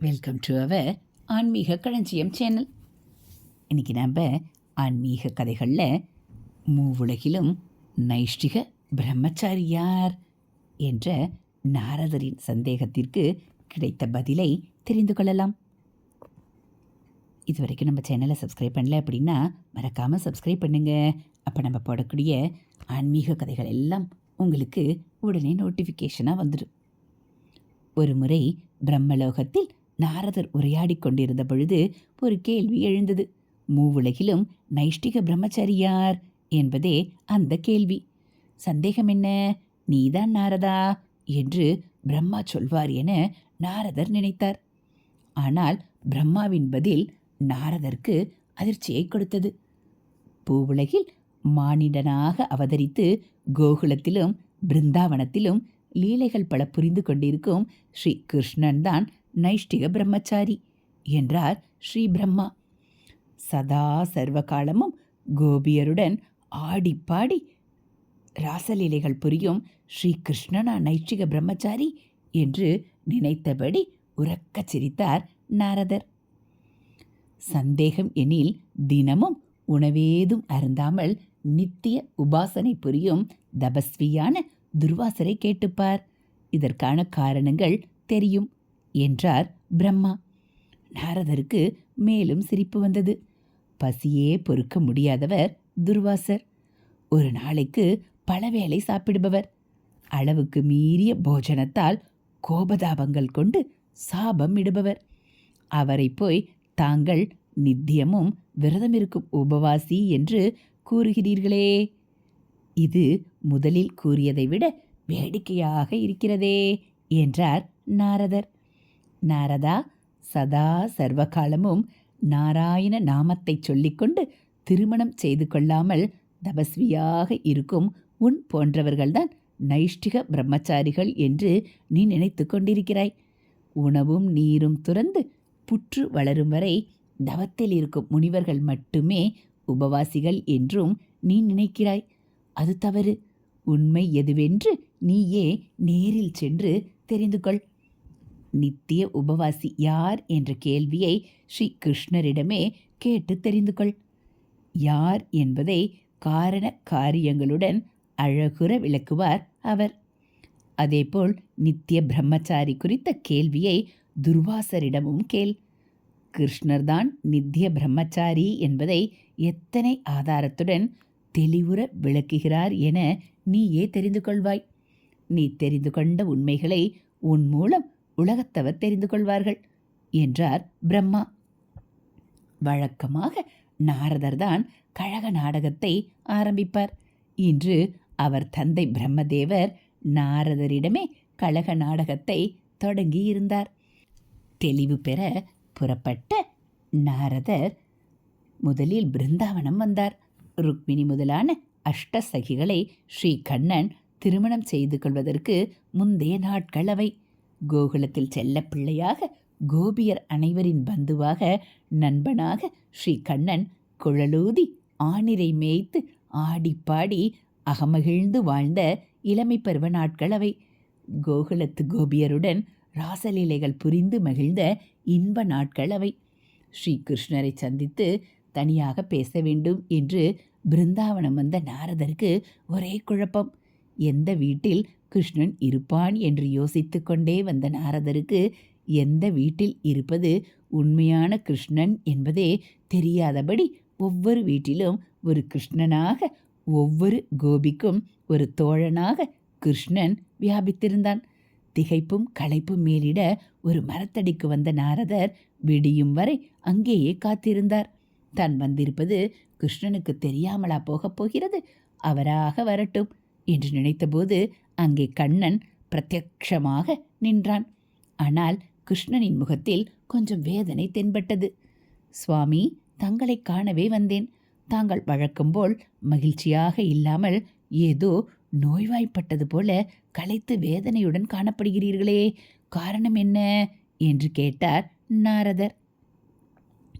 Welcome to our ஆன்மீக களஞ்சியம் channel இன்றைக்கி நம்ம ஆன்மீக கதைகளில் மூவுலகிலும் நைஷ்டிக பிரம்மச்சாரியார் என்ற நாரதரின் சந்தேகத்திற்கு கிடைத்த பதிலை தெரிந்து கொள்ளலாம். இதுவரைக்கும் நம்ம சேனலை சப்ஸ்கிரைப் பண்ணல அப்படின்னா மறக்காமல் சப்ஸ்கிரைப் பண்ணுங்கள் அப்போ நம்ம போடக்கூடிய ஆன்மீக கதைகள் எல்லாம் உங்களுக்கு உடனே நோட்டிஃபிகேஷனாக வந்துடும் ஒரு முறை பிரம்மலோகத்தில் நாரதர் உரையாடிக் கொண்டிருந்த பொழுது ஒரு கேள்வி எழுந்தது. மூவுலகிலும் நைஷ்டிக பிரம்மச்சரியார் என்பதே அந்த கேள்வி. சந்தேகம் என்ன? நீதான் நாரதா? என்று பிரம்மா சொல்வார் என நாரதர் நினைத்தார். ஆனால் பிரம்மாவின் பதில் நாரதற்கு அதிர்ச்சியை கொடுத்தது. பூவுலகில் மானிடனாக அவதரித்து கோகுலத்திலும் பிருந்தாவனத்திலும் லீலைகள் பல புரிந்து கொண்டிருக்கும் ஸ்ரீ கிருஷ்ணன் தான் நைஷ்டிக பிரம்மச்சாரி என்றார் ஸ்ரீ பிரம்மா. சதா சர்வகாலமும் கோபியருடன் ஆடிப்பாடி ராசலீலைகள் புரியும் ஸ்ரீ கிருஷ்ணனா நைஷ்டிக பிரம்மச்சாரி என்று நினைத்தபடி உறக்கச் சிரித்தார் நாரதர். சந்தேகம் எனில் தினமும் உணவேதும் அருந்தாமல் நித்திய உபாசனை புரியும் தபஸ்வியான துர்வாசரை கேட்டுப்பார். இதற்கான காரணங்கள் தெரியும். என்றார் பிரம்மா. நாரதருக்கு மேலும் சிரிப்பு வந்தது. பசியே பொறுக்க முடியாதவர் துர்வாசர். ஒரு நாளைக்கு பல வேளை சாப்பிடுபவர். அளவுக்கு மீறிய போஜனத்தால் கோபதாபங்கள் கொண்டு சாபம் இடுபவர். அவரை போய் தாங்கள் நித்தியமும் விரதம் இருக்கும் உபவாசி என்று கூறுகிறீர்களே. இது முதலில் கூறியதை விட வேடிக்கையாக இருக்கிறதே என்றார் நாரதர். நாரதா சதா சர்வகாலமும் நாராயண நாமத்தை சொல்லிக்கொண்டு திருமணம் செய்து கொள்ளாமல் தபஸ்வியாக இருக்கும் உன் போன்றவர்கள்தான் நைஷ்டிக பிரம்மச்சாரிகள் என்று நீ நினைத்து கொண்டிருக்கிறாய். உணவும் நீரும் துறந்து புற்று வளரும் வரை தவத்தில் இருக்கும் முனிவர்கள் மட்டுமே உபவாசிகள் என்றும் நீ நினைக்கிறாய். அது தவறு. உண்மை எதுவென்று நீயே நேரில் சென்று தெரிந்து கொள் நித்திய உபவாசி யார் என்ற கேள்வியை ஸ்ரீ கிருஷ்ணரிடமே கேட்டு தெரிந்து கொள் யார் என்பதை காரண காரியங்களுடன் அழகுற விளக்குவார் அவர். அதேபோல் நித்திய பிரம்மச்சாரி குறித்த கேள்வியை துர்வாசரிடமும் கேள். கிருஷ்ணர்தான் நித்திய பிரம்மச்சாரி என்பதை எத்தனை ஆதாரத்துடன் தெளிவுற விளக்குகிறார் என நீயே தெரிந்து கொள்வாய் நீ தெரிந்து கொண்ட உண்மைகளை உன் மூலம் உலகத்தவர் தெரிந்து கொள்வார்கள் என்றார் பிரம்மா. வழக்கமாக நாரதர்தான் கழக நாடகத்தை ஆரம்பிப்பார். இன்று அவர் தந்தை பிரம்மதேவர் நாரதரிடமே கழக நாடகத்தை தொடங்கியிருந்தார். தெளிவு பெற புறப்பட்ட நாரதர் முதலில் பிருந்தாவனம் வந்தார். ருக்மிணி முதலான அஷ்ட சகிகளை ஸ்ரீ கண்ணன் திருமணம் செய்து கொள்வதற்கு முந்தைய நாட்கள் அவை. கோகுலத்தில் செல்ல பிள்ளையாக கோபியர் அனைவரின் பந்துவாக நண்பனாக ஸ்ரீ கண்ணன் குழலூதி ஆணிரை மேய்த்து ஆடிப்பாடி அகமகிழ்ந்து வாழ்ந்த இளமை பருவ நாட்கள் அவை கோகுலத்து கோபியருடன் ராசலீலைகள் புரிந்து மகிழ்ந்த இன்ப நாட்கள் அவை ஸ்ரீ கிருஷ்ணரை சந்தித்து தனியாக பேச வேண்டும் என்று பிருந்தாவனம் வந்த நாரதருக்கு ஒரே குழப்பம். எந்த வீட்டில் கிருஷ்ணன் இருப்பான் என்று யோசித்து கொண்டே வந்த நாரதருக்கு எந்த வீட்டில் இருப்பது உண்மையான கிருஷ்ணன் என்பதே தெரியாதபடி ஒவ்வொரு வீட்டிலும் ஒரு கிருஷ்ணனாக ஒவ்வொரு கோபிக்கும் ஒரு தோழனாக கிருஷ்ணன் வியாபித்திருந்தான். திகைப்பும் களைப்பும் மேலிட ஒரு மரத்தடிக்கு வந்த நாரதர் விடியும் வரை அங்கேயே காத்திருந்தார். தான் வந்திருப்பது கிருஷ்ணனுக்கு தெரியாமலா போகப் போகிறது? அவராக வரட்டும் என்று நினைத்தபோது அங்கே கண்ணன் பிரத்யக்ஷமாக நின்றான். ஆனால் கிருஷ்ணனின் முகத்தில் கொஞ்சம் வேதனை தென்பட்டது. சுவாமி தங்களை காணவே வந்தேன். தாங்கள் வழக்கம்போல் மகிழ்ச்சியாக இல்லாமல் ஏதோ நோய்வாய்ப்பட்டது போல களைத்து வேதனையுடன் காணப்படுகிறீர்களே. காரணம் என்ன? என்று கேட்டார் நாரதர்.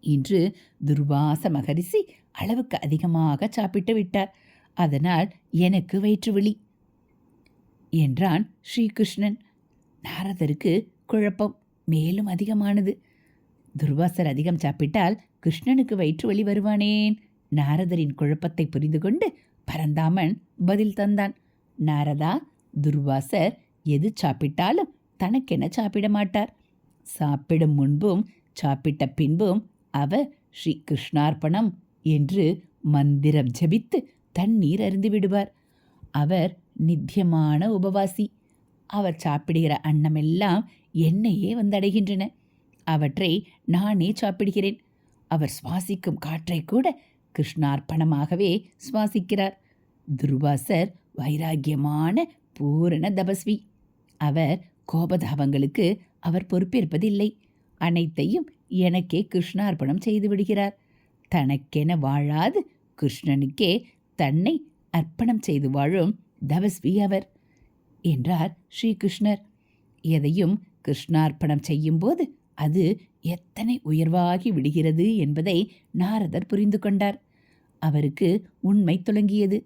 இன்று துர்வாச மகரிஷி அளவுக்கு அதிகமாக சாப்பிட்டு விட்டார். அதனால் எனக்கு வயிற்று வலி. என்றான் ஸ்ரீகிருஷ்ணன். நாரதருக்கு குழப்பம் மேலும் அதிகமானது. துர்வாசர் அதிகம் சாப்பிட்டால் கிருஷ்ணனுக்கு வயிற்று வலி வருவானேன். நாரதரின் குழப்பத்தை புரிந்து கொண்டு பரந்தாமன் பதில் தந்தான். நாரதா துர்வாசர் எது சாப்பிட்டாலும் தனக்கென சாப்பிட மாட்டார். சாப்பிடும் முன்பும் சாப்பிட்ட பின்பும் அவர் ஸ்ரீ கிருஷ்ணார்ப்பணம் என்று மந்திரம் ஜபித்து தண்ணீர் அருந்து விடுவார் அவர் நித்தியமான உபவாசி. அவர் சாப்பிடுகிற அன்னமெல்லாம் என்னையே வந்தடைகின்றன. அவற்றை நானே சாப்பிடுகிறேன். அவர் சுவாசிக்கும் காற்றை கூட கிருஷ்ணார்ப்பணமாகவே சுவாசிக்கிறார். துர்வாசர் வைராகியமான பூரண தபஸ்வி. அவர் கோபதாபங்களுக்கு அவர் பொறுப்பேற்பதில்லை. அனைத்தையும் எனக்கே கிருஷ்ணார்ப்பணம் செய்து விடுகிறார். தனக்கென வாழாது கிருஷ்ணனுக்கே தன்னை அர்ப்பணம் செய்து வாழும் தபஸ்வி அவர் என்றார் ஸ்ரீகிருஷ்ணர். எதையும் கிருஷ்ணார்ப்பணம் செய்யும்போது அது எத்தனை உயர்வாகி விடுகிறது என்பதை நாரதர் புரிந்து கொண்டார். அவருக்கு உண்மை தொடங்கியது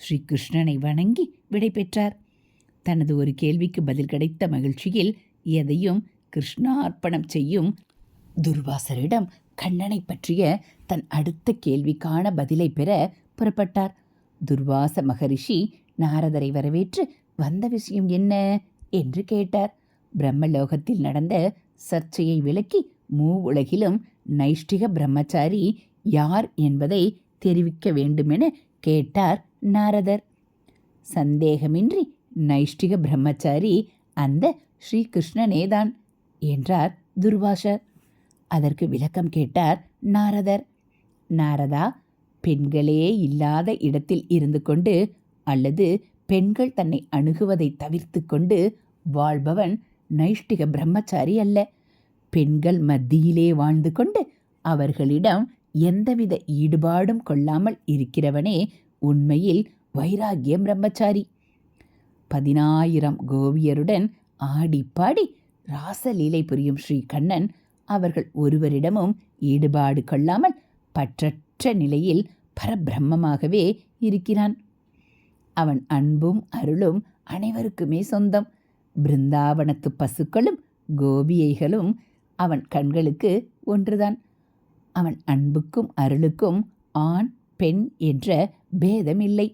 ஸ்ரீகிருஷ்ணனை வணங்கி விடை பெற்றார். தனது ஒரு கேள்விக்கு பதில் கிடைத்த மகிழ்ச்சியில் எதையும் கிருஷ்ணார்ப்பணம் செய்யும் துர்வாசரிடம் கண்ணனை பற்றிய தன் அடுத்த கேள்விக்கான பதிலை பெற புறப்பட்டார். துர்வாச மகரிஷி நாரதரை வரவேற்று வந்த விஷயம் என்ன? என்று கேட்டார். பிரம்மலோகத்தில் நடந்த சர்ச்சையை விளக்கி மூ உலகிலும் நைஷ்டிக பிரம்மச்சாரி யார் என்பதை தெரிவிக்க வேண்டுமென கேட்டார் நாரதர். சந்தேகமின்றி நைஷ்டிக பிரம்மச்சாரி அந்த ஸ்ரீகிருஷ்ணனேதான் என்றார் துர்வாசர். அதற்கு விளக்கம் கேட்டார் நாரதர். நாரதா பெண்களே இல்லாத இடத்தில் இருந்து கொண்டு அல்லது பெண்கள் தன்னை அணுகுவதை தவிர்த்து கொண்டு வாழ்பவன் நைஷ்டிக பிரம்மச்சாரி அல்ல. பெண்கள் மத்தியிலே வாழ்ந்து கொண்டு அவர்களிடம் எந்தவித ஈடுபாடும் கொள்ளாமல் இருக்கிறவனே உண்மையில் வைராகிய பிரம்மச்சாரி. பதினாயிரம் கோவியருடன் ஆடிப்பாடி ராசலீலை புரியும் ஸ்ரீ கண்ணன் அவர்கள் ஒருவரிடமும் ஈடுபாடு கொள்ளாமல் பற்றற்ற நிலையில் பரபிரம்மமாகவே இருக்கிறான். அவன் அன்பும் அருளும் அனைவருக்குமே சொந்தம். பிருந்தாவனத்து பசுக்களும் கோபியைகளும் அவன் கண்களுக்கு ஒன்றுதான். அவன் அன்புக்கும் அருளுக்கும் ஆண் பெண் என்ற பேதமில்லை.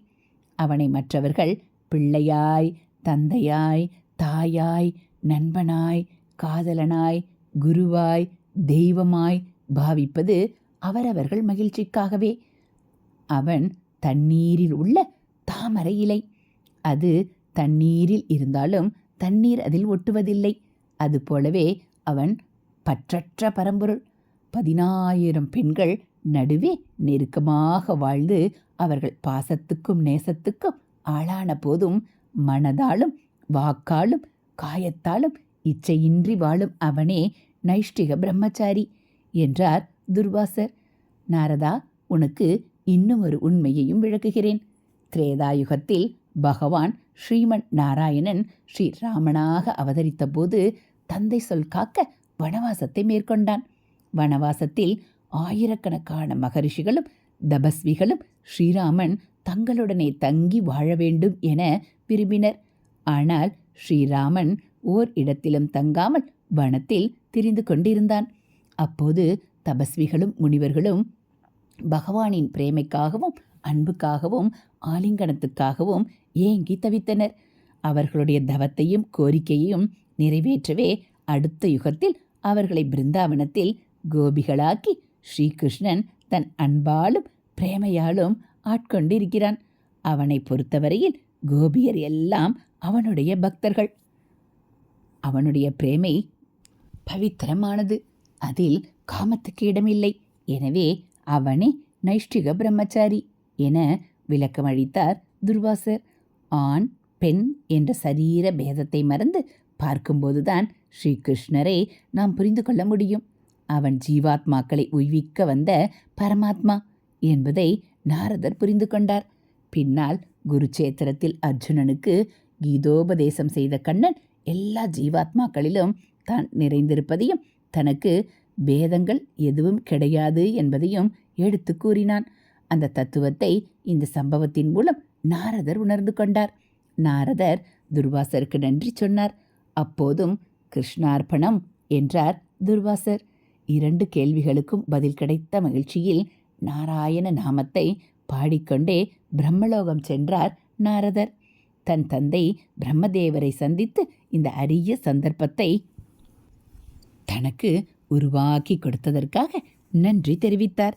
அவனை மற்றவர்கள் பிள்ளையாய் தந்தையாய் தாயாய் நண்பனாய் காதலனாய் குருவாய் தெய்வமாய் பாவிப்பது அவரவர்கள் மகிழ்ச்சிக்காகவே. அவன் தண்ணீரில் உள்ள தாமரை இலை அது தண்ணீரில் இருந்தாலும் தண்ணீர் அதில் ஒட்டுவதில்லை. அதுபோலவே அவன் பற்றற்ற பரம்பொருள். பதினாயிரம் பெண்கள் நடுவே நெருக்கமாக வாழ்ந்து அவர்கள் பாசத்துக்கும் நேசத்துக்கும் ஆளான போதும் மனதாலும் வாக்காலும் காயத்தாலும் இச்சையின்றி வாழும் அவனே நைஷ்டிக பிரம்மச்சாரி என்றார் துர்வாசர். நாரதா உனக்கு இன்னும் ஒரு உண்மையையும் விளக்குகிறேன். திரேதாயுகத்தில் பகவான் ஸ்ரீமன் நாராயணன் ஸ்ரீ ராமனாக அவதரித்த போது தந்தை சொல் காக்க வனவாசத்தை மேற்கொண்டான். வனவாசத்தில் ஆயிரக்கணக்கான மகரிஷிகளும் தபஸ்விகளும் ஸ்ரீராமன் தங்களுடனே தங்கி வாழ வேண்டும் என விரும்பினர். ஆனால் ஸ்ரீராமன் ஓர் இடத்திலும் தங்காமல் வனத்தில் திரிந்து கொண்டிருந்தான். அப்போது தபஸ்விகளும் முனிவர்களும் பகவானின் பிரேமைக்காகவும் அன்புக்காகவும் ஆலிங்கனத்துக்காகவும் ஏங்கி தவித்தனர். அவர்களுடைய தவத்தையும் கோரிக்கையையும் நிறைவேற்றவே அடுத்த யுகத்தில் அவர்களை பிருந்தாவனத்தில் கோபிகளாக்கி ஸ்ரீகிருஷ்ணன் தன் அன்பாலும் பிரேமையாலும் ஆட்கொண்டிருக்கிறான். அவனை பொறுத்தவரையில் கோபியர் எல்லாம் அவனுடைய பக்தர்கள். அவனுடைய பிரேமை பவித்திரமானது. அதில் காமத்துக்கு இடமில்லை. எனவே அவனே நைஷ்டிக பிரம்மச்சாரி. என விளக்கமளித்தார் துர்வாசர். ஆண் பெண் என்ற சரீர பேதத்தை மறந்து பார்க்கும்போதுதான் ஸ்ரீகிருஷ்ணரை நாம் புரிந்து கொள்ள முடியும். அவன் ஜீவாத்மாக்களை உய்விக்க வந்த பரமாத்மா என்பதை நாரதர் புரிந்து கொண்டார். பின்னால் குருச்சேத்திரத்தில் அர்ஜுனனுக்கு கீதோபதேசம் செய்த கண்ணன் எல்லா ஜீவாத்மாக்களிலும் தான் நிறைந்திருப்பதையும் தனக்கு பேதங்கள் எதுவும் கிடையாது என்பதையும் எடுத்து கூறினான். அந்த தத்துவத்தை இந்த சம்பவத்தின் மூலம் நாரதர் உணர்ந்து கொண்டார். நாரதர் துர்வாசருக்கு நன்றி சொன்னார். அப்போதும் கிருஷ்ணார்ப்பணம் என்றார் துர்வாசர். இரண்டு கேள்விகளுக்கும் பதில் கிடைத்த மகிழ்ச்சியில் நாராயண நாமத்தை பாடிக்கொண்டே பிரம்மலோகம் சென்றார் நாரதர். தன் தந்தை பிரம்மதேவரை சந்தித்து இந்த அரிய சந்தர்ப்பத்தை தனக்கு உருவாக்கி கொடுத்ததற்காக நன்றி தெரிவித்தார்.